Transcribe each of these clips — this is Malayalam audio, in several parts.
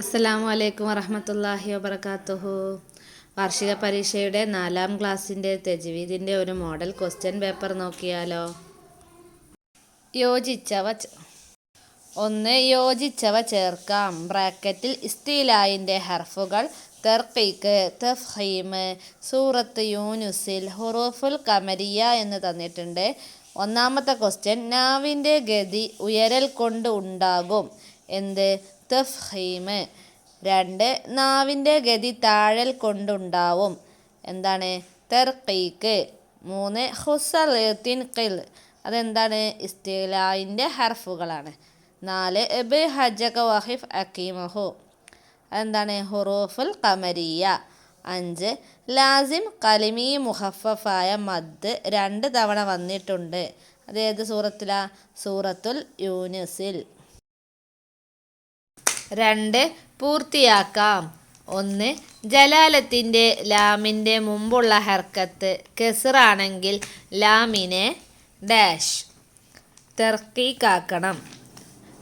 അസ്സലാമു അലൈക്കും വറഹമത്തല്ലാഹി വബർക്കാത്തുഹു വാർഷിക പരീക്ഷയുടെ നാലാം ക്ലാസ്സിന്റെ തെജ്വീദിന്റെ ഒരു മോഡൽ ക്വസ്റ്റ്യൻ പേപ്പർ നോക്കിയാലോ. യോജിച്ചവ ഒന്ന് യോജിച്ചവ ചേർക്കാം. ബ്രാക്കറ്റിൽ ഇസ്തീലായിന്റെ ഹർഫുകൾ തെർക്കീക്ക് തഫീമ് സൂറത്ത് യൂനുസിൽ ഹുറൂഫുൽ കമരിയ എന്ന് തന്നിട്ടുണ്ട്. ഒന്നാമത്തെ ക്വസ്റ്റ്യൻ നാവിന്റെ ഗതി ഉയരൽ കൊണ്ട് ഉണ്ടാകും. എന്ത്? തഫ്ഹീമ് രണ്ട് നാവിന്റെ ഗതി താഴൽ കൊണ്ടുണ്ടാവും. എന്താണ്? തെർക്കീക്ക്. മൂന്ന് ഹുസലത്തിൻ കിൽ അതെന്താണ്? ഇസ്തിലായിന്റെ ഹർഫുകളാണ്. നാല് എബ് ഹജക വഹിഫ് അക്കീമഹു. അതെന്താണ്? ഹുറൂഫുൽ കമരിയ അഞ്ച് ലാസിം കലിമി മുഹഫഫായ മദ് രണ്ട് തവണ വന്നിട്ടുണ്ട്. അത് ഏത് സൂറത്തിലാ? സൂറത്തുൽ യൂനുസിൽ. രണ്ട് പൂർത്തിയാക്കാം. ഒന്ന് ജലാലത്തിന്റെ ലാമിന്റെ മുമ്പുള്ള ഹർക്കത്ത് കെസറാണെങ്കിൽ ലാമിനെ ഡാഷ് തെർക്കീക്കാക്കണം.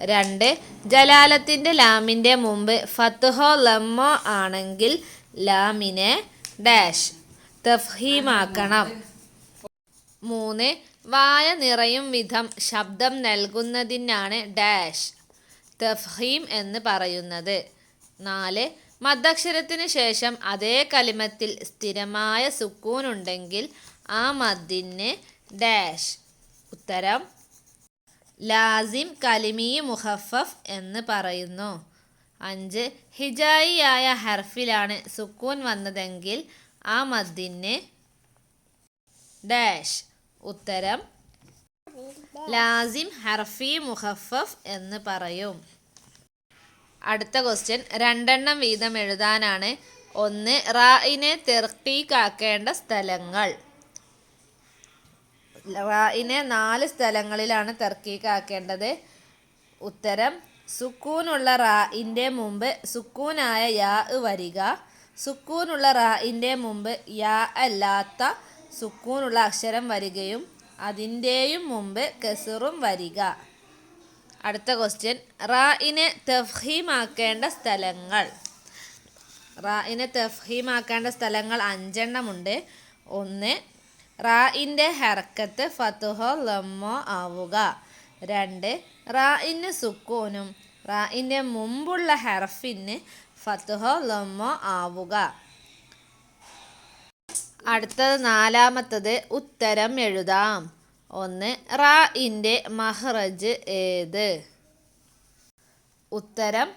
രണ്ട് ജലാലത്തിന്റെ ലാമിന്റെ മുമ്പ് ഫത്തുഹോ ലമ്മോ ആണെങ്കിൽ ലാമിനെ ഡാഷ് തഫ്ഹീമാക്കണം. മൂന്ന് വായ നിറയും വിധം ശബ്ദം നൽകുന്നതിനാണ് ഡാഷ്. തഫ്ഹീം എന്ന് പറയുന്നത്. നാല് മദ്ദക്ഷരത്തിന് ശേഷം അതേ കലിമത്തിൽ സ്ഥിരമായ സുക്കൂൻ ഉണ്ടെങ്കിൽ ആ മദ്ദിന് ഡാഷ്. ഉത്തരം ലാസിം കലിമീ മുഹഫഫ് എന്ന് പറയുന്നു. അഞ്ച് ഹിജായിയായ ഹർഫിലാണ് സുക്കൂൻ വന്നതെങ്കിൽ ആ മദ്ദിന് ഡാഷ്. ഉത്തരം ലാസിം ഹർഫി മുഹഫഫ് എന്ന് പറയും. അടുത്ത ക്വസ്റ്റ്യൻ രണ്ടെണ്ണം വീതം എഴുതാനാണ്. ഒന്ന് റായിനെ തെർക്കീക്കാക്കേണ്ട സ്ഥലങ്ങൾ. റായിനെ നാല് സ്ഥലങ്ങളിലാണ് തെർക്കീക്കാക്കേണ്ടത്. ഉത്തരം സുക്കൂനുള്ള റായിന്റെ മുമ്പ് സുക്കൂനായ യാ വരിക. സുക്കൂനുള്ള റായിന്റെ മുമ്പ് യാ അല്ലാത്ത സുക്കൂനുള്ള അക്ഷരം വരികയും അതിന്റെയും മുമ്പ് കെസറും വരിക. അടുത്ത ക്വസ്റ്റ്യൻ റായിനെ തഫ്ഹീമാക്കേണ്ട സ്ഥലങ്ങൾ. റായിനെ തഫ്ഹീമാക്കേണ്ട സ്ഥലങ്ങൾ അഞ്ചെണ്ണമുണ്ട്. ഒന്ന് റായിന്റെ ഹർക്കത്ത് ഫത്തുഹോ ലമ്മോ ആവുക. രണ്ട് റായിന് സുക്കൂനും. റായിന്റെ മുമ്പുള്ള ഹർഫിന് ഫത്തുഹോ ലമ്മോ ആവുക. അടുത്തത് നാലാമത്തത് ഉത്തരം എഴുതാം. ഒന്ന് റാ ഇന്റെ മഹ്റജ് ഏത്? ഉത്തരം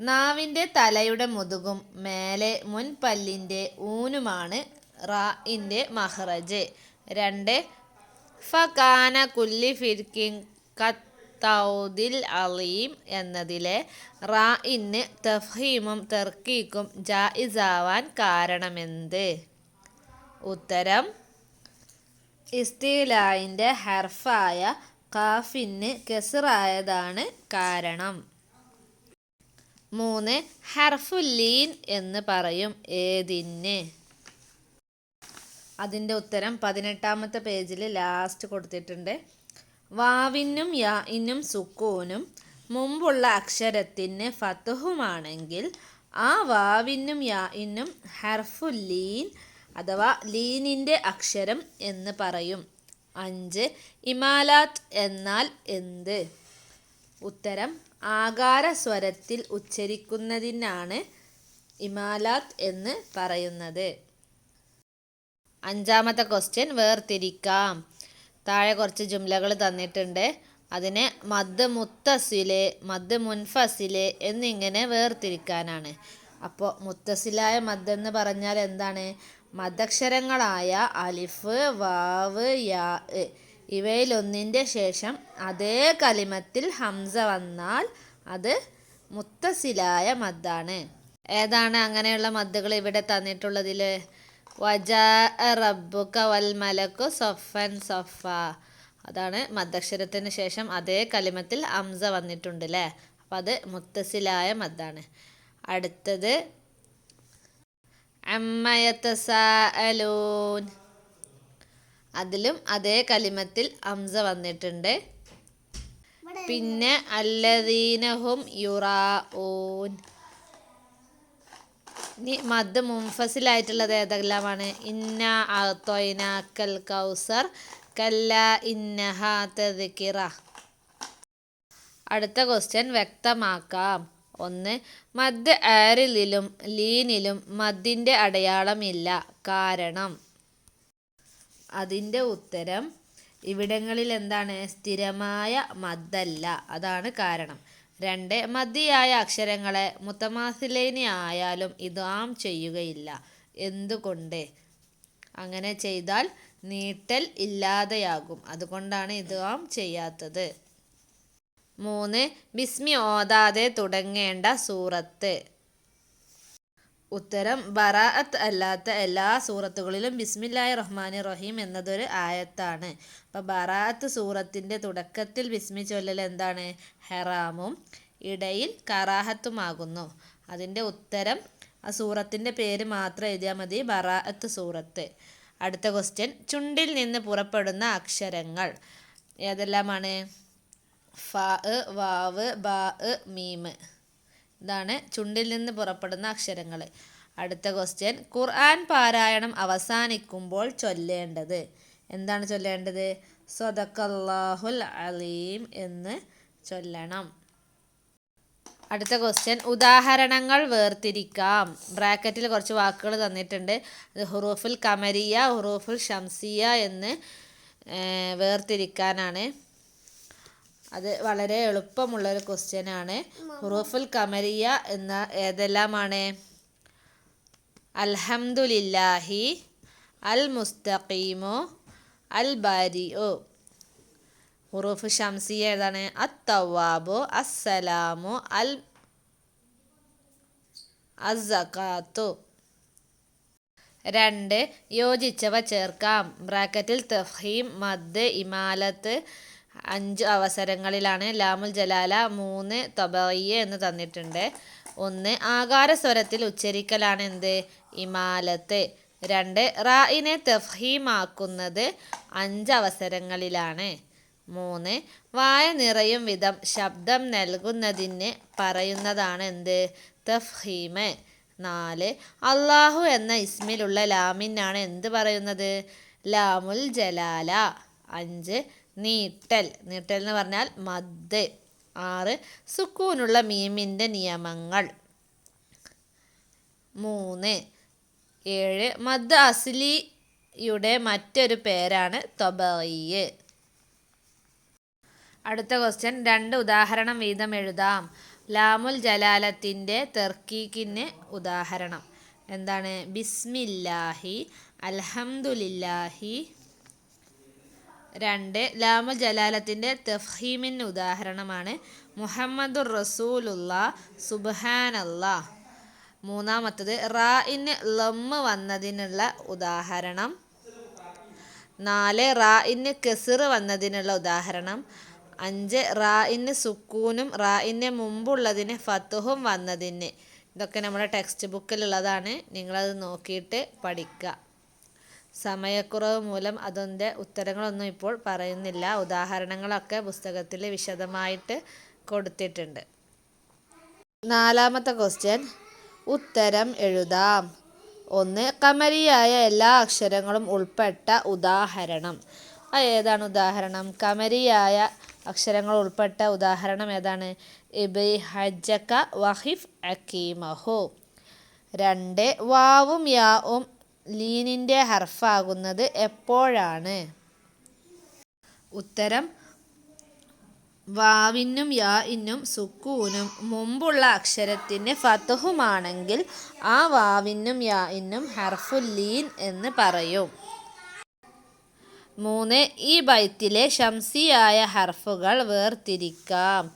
നാവിന്റെ തലയുടെ മുതുകും മേലെ മുൻപല്ലിന്റെ ഊനുമാണ് റാ ഇന്റെ മഹ്റജ്. രണ്ട് ഫകാന കുല്ലി ഫിർക്കിൻ കത്തൗദിൽ അലീം എന്നതിലെ റാ തഫ്ഹീമും തെർക്കീക്കും ജായിസാവാൻ കാരണമെന്ത്? ഉത്തരം ഇസ്തിലായിന്റെ ഹർഫായ കാഫിന് കെസറായതാണ് കാരണം. മൂന്ന് ഹർഫുല്ലീൻ എന്ന് പറയും ഏതിന്? അതിന്റെ ഉത്തരം പതിനെട്ടാമത്തെ പേജിൽ ലാസ്റ്റ് കൊടുത്തിട്ടുണ്ട്. വാവിനും യാഇനും സുക്കൂനും മുമ്പുള്ള അക്ഷരത്തിന് ഫത്തുഹുമാണെങ്കിൽ ആ വാവിനും യാഇനും ഹർഫുല്ലീൻ അഥവാ ലീനിന്റെ അക്ഷരം എന്ന് പറയും. അഞ്ച് ഇമാലാത്ത് എന്നാൽ എന്ത്? ഉത്തരം ആകാര സ്വരത്തിൽ ഉച്ചരിക്കുന്നതിനാണ് ഇമാലാത്ത് എന്ന് പറയുന്നത്. അഞ്ചാമത്തെ ക്വസ്റ്റ്യൻ വേർതിരിക്കാം. താഴെ കുറച്ച് ജുംലകൾ തന്നിട്ടുണ്ട്. അതിനെ മദ് മുത്തസിലെ മദ് മുൻഫസിലെ എന്നിങ്ങനെ വേർതിരിക്കാനാണ്. അപ്പോൾ മുത്തസിലായ മദ് എന്ന് പറഞ്ഞാൽ എന്താണ്? മദക്ഷരങ്ങളായ അലിഫ് വാവ് യാ. ഇവയിലൊന്നിന്റെ ശേഷം അതേ കലിമത്തിൽ ഹംസ വന്നാൽ അത് മുത്തസിലായ മദ്ദാണ്. ഏതാണ് അങ്ങനെയുള്ള മദ്ദുകൾ ഇവിടെ തന്നിട്ടുള്ളതിൽ വജ റബ്ബുക്ക വൽ മലക്കു സൊഫൻ സൊഫ. അതാണ് മദ്ദക്ഷരത്തിന് ശേഷം അതേ കലിമത്തിൽ ഹംസ വന്നിട്ടുണ്ട് അല്ലേ അപ്പം അത് മുത്തസിലായ മദ്ദാണ്. അടുത്തത് അമ്മയത്തസാലൂൻ അതിലും അതേ കലിമത്തിൽ അംസ വന്നിട്ടുണ്ട്. പിന്നെ അല്ലദീനഹും യുറാഊൻ. ഇനി മദ് മുംഫസിലായിട്ടുള്ളത് ഏതെല്ലാമാണ്? ഇന്ന അത്തോയിന കൽ കൗസർ കല്ല ഇന്നഹ തെക്കിറ അടുത്ത ക്വസ്റ്റ്യൻ വ്യക്തമാക്കാം. ഒന്ന്. മദ് ആരിലും ലീനിലും മദ്ദിന്റെ അടയാളമില്ല. കാരണം അതിന്റെ ഉത്തരം ഇവിടങ്ങളിൽ എന്താണ്? സ്ഥിരമായ മദ്ദല്ല. അതാണ് കാരണം. രണ്ട്. മദ്ദിയായ അക്ഷരങ്ങളെ മുത്തമാസിലേനി ആയാലും ഇതാം ചെയ്യുകയില്ല. എന്തുകൊണ്ട്? അങ്ങനെ ചെയ്താൽ നീട്ടൽ ഇല്ലാതെയാകും. അതുകൊണ്ടാണ് ഇതാം ചെയ്യാത്തത്. മൂന്ന്. ബിസ്മി ഓതാതെ തുടങ്ങേണ്ട സൂറത്ത്. ഉത്തരം ബറാഅത്ത് അല്ലാത്ത എല്ലാ സൂറത്തുകളിലും ബിസ്മില്ലാഹി റഹ്മാൻ റഹീം എന്നതൊരു ആയത്താണ്. അപ്പോൾ ബറാഅത്ത് സൂറത്തിന്റെ തുടക്കത്തിൽ ബിസ്മി ചൊല്ലൽ എന്താണ്? ഹെറാമും ഇടയിൽ കറാഹത്തുമാകുന്നു. അതിന്റെ ഉത്തരം ആ സൂറത്തിന്റെ പേര് മാത്രം എഴുതിയാൽ മതി ബറാഅത്ത് സൂറത്ത്. അടുത്ത ക്വസ്റ്റ്യൻ ചുണ്ടിൽ നിന്ന് പുറപ്പെടുന്ന അക്ഷരങ്ങൾ. ഏതെല്ലാമാണ്? ഫ വാവ് ബ മീമ് ഇതാണ് ചുണ്ടിൽ നിന്ന് പുറപ്പെടുന്ന അക്ഷരങ്ങൾ അടുത്ത ക്വസ്റ്റ്യൻ ഖുർആൻ പാരായണം അവസാനിക്കുമ്പോൾ ചൊല്ലേണ്ടത്. എന്താണ് ചൊല്ലേണ്ടത്? സ്വതക്കല്ലാഹുൽ അലീം എന്ന് ചൊല്ലണം. അടുത്ത ക്വസ്റ്റ്യൻ ഉദാഹരണങ്ങൾ വേർതിരിക്കാം. ബ്രാക്കറ്റിൽ കുറച്ച് വാക്കുകൾ തന്നിട്ടുണ്ട്. അത് ഹുറൂഫുൽ കമരിയ ഹുറൂഫുൽ ഷംസിയ എന്ന് വേർതിരിക്കാനാണ്. അത് വളരെ എളുപ്പമുള്ള എളുപ്പമുള്ളൊരു ക്വസ്റ്റ്യനാണ്. ഹുറൂഫുൽ കമരിയ എന്ന ഏതെല്ലാമാണ്? അൽഹംദുലില്ലാഹി അൽ മുസ്തഖീമു അൽ ബാരിഉ ഹുറൂഫ് ഷംസിയ ഏതാണ്? അത്തവാബു അസ്സലാമു അൽ അസക്കാത്തു രണ്ട് യോജിച്ചവ ചേർക്കാം. ബ്രാക്കറ്റിൽ തഫീം മദ് ഇമാലത്ത് അഞ്ച് അവസരങ്ങളിലാണ് ലാമുൽ ജലാല മൂന്ന് തൊബയ്യ എന്ന് തന്നിട്ടുണ്ട്. ഒന്ന് ആകാര സ്വരത്തിൽ ഉച്ചരിക്കലാണ് എന്ത് ഇമാലത്ത്. രണ്ട് റായിനെ തഫീമാക്കുന്നത് അഞ്ച് അവസരങ്ങളിലാണ്. മൂന്ന് വായ നിറയും വിധം ശബ്ദം നൽകുന്നതിന് പറയുന്നതാണ് എന്ത് തഫീമ് നാല് അള്ളാഹു എന്ന ഇസ്മിലുള്ള ലാമിനാണ് എന്ത് പറയുന്നത്? ലാമുൽ ജലാല. അഞ്ച് നീട്ടൽ. നീട്ടൽ എന്ന് പറഞ്ഞാൽ മദ്. ആറ്. സുക്കൂനുള്ള മീമിന്റെ നിയമങ്ങൾ. മൂന്ന്. ഏഴ്. മദ് അസ്ലിയുടെ മറ്റൊരു പേരാണ് തൊബയ്യ് അടുത്ത ക്വസ്റ്റ്യൻ രണ്ട് ഉദാഹരണം വീതം എഴുതാം. ലാമുൽ ജലാലത്തിന്റെ തെർക്കീക്കിന് ഉദാഹരണം. എന്താണ്? ബിസ്മില്ലാഹി അൽഹംദുലില്ലാഹി രണ്ട് ലാമ ജലാലത്തിന്റെ തഫ്ഹീമിന് ഉദാഹരണമാണ്. മുഹമ്മദുർ റസൂലുള്ള സുബാനല്ല മൂന്നാമത്തത് റായിന് ലമ്മ് വന്നതിനുള്ള ഉദാഹരണം. നാല് റായിന് കെസിർ വന്നതിനുള്ള ഉദാഹരണം. അഞ്ച് റായിന് സുക്കൂനും റായിന് മുമ്പുള്ളതിന് ഫത്തുഹും വന്നതിന്. ഇതൊക്കെ നമ്മുടെ ടെക്സ്റ്റ് ബുക്കിലുള്ളതാണ്. നിങ്ങളത് നോക്കിയിട്ട് പഠിക്കുക. സമയക്കുറവ് മൂലം അതിന്റെ ഉത്തരങ്ങളൊന്നും ഇപ്പോൾ പറയുന്നില്ല. ഉദാഹരണങ്ങളൊക്കെ പുസ്തകത്തിൽ വിശദമായിട്ട് കൊടുത്തിട്ടുണ്ട്. നാലാമത്തെ ക്വസ്റ്റ്യൻ ഉത്തരം എഴുതാം. ഒന്ന് കമരിയായ എല്ലാ അക്ഷരങ്ങളും ഉൾപ്പെട്ട ഉദാഹരണം. ആ ഏതാണ് ഉദാഹരണം? കമരിയായ അക്ഷരങ്ങൾ ഉൾപ്പെട്ട ഉദാഹരണം ഏതാണ്? ഇബൈ ഹജ്ജക്ക വഹിഫ് അക്കീമഹു. രണ്ട് വാവും യാവും ലീനിന്റെ ഹർഫാകുന്നത് എപ്പോഴാണ്? ഉത്തരം വാവിനും യാഇനും സുക്കൂനും മുമ്പുള്ള അക്ഷരത്തിന് ഫത്തുഹുമാണെങ്കിൽ ആ വാവിനും യാഇനും ലീൻ എന്ന് പറയും. മൂന്ന് ഈ ബൈത്തിലെ ശംസിയായ ഹർഫുകൾ വേർതിരിക്കാം.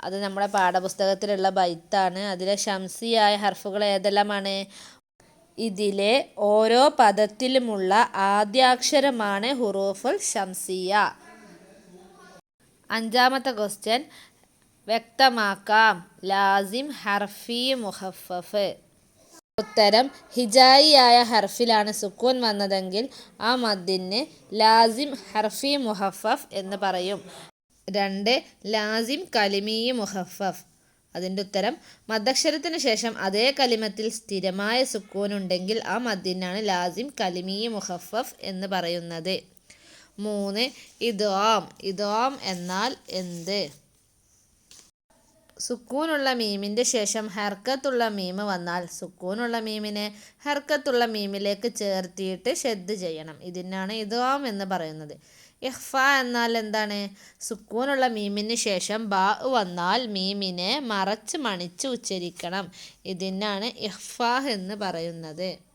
അത് നമ്മുടെ പാഠപുസ്തകത്തിലുള്ള ബൈത്താണ്. അതിലെ ശംസിയായ ഹർഫുകൾ ഏതെല്ലാമാണ്? ഇതിലെ ഓരോ പദത്തിലുമുള്ള ആദ്യാക്ഷരമാണ് ഹുറൂഫുൽ ഷംസിയ അഞ്ചാമത്തെ ക്വസ്റ്റ്യൻ വ്യക്തമാക്കാം. ലാസിം ഹർഫി മുഹഫഫ്. ഉത്തരം ഹിജായിയായ ഹർഫിലാണ് സുക്കൂൻ വന്നതെങ്കിൽ ആ മദ്ദിന് ലാസിം ഹർഫി മുഹഫഫ് എന്ന് പറയും. രണ്ട് ലാസിം കലിമീ മുഹഫഫ്. അതിന്റെ ഉത്തരം മദ്ദക്ഷരത്തിന് ശേഷം അതേ കലിമത്തിൽ സ്ഥിരമായ സുക്കൂനുണ്ടെങ്കിൽ ആ മദ്ദിനാണ് ലാസിം കലിമീ മുഹഫഫ് എന്ന് പറയുന്നത്. മൂന്ന് ഇദ്വാം ഇദ്വാം എന്നാൽ എന്ത്? സുക്കൂനുള്ള മീമിന്റെ ശേഷം ഹർക്കത്തുള്ള മീമ് വന്നാൽ സുക്കൂനുള്ള മീമിനെ ഹർക്കത്തുള്ള മീമിലേക്ക് ചേർത്തിയിട്ട് ഷെദ് ചെയ്യണം. ഇതിനാണ് ഇദ്വാം എന്ന് പറയുന്നത്. ഇഹ്ഫ എന്നാൽ എന്താണ്? സുക്കൂനുള്ള മീമിന് ശേഷം ബാ വന്നാൽ മീമിനെ മറച്ച് മണിച്ച് ഉച്ചരിക്കണം. ഇതിനാണ് ഇഹ്ഫ എന്ന് പറയുന്നത്.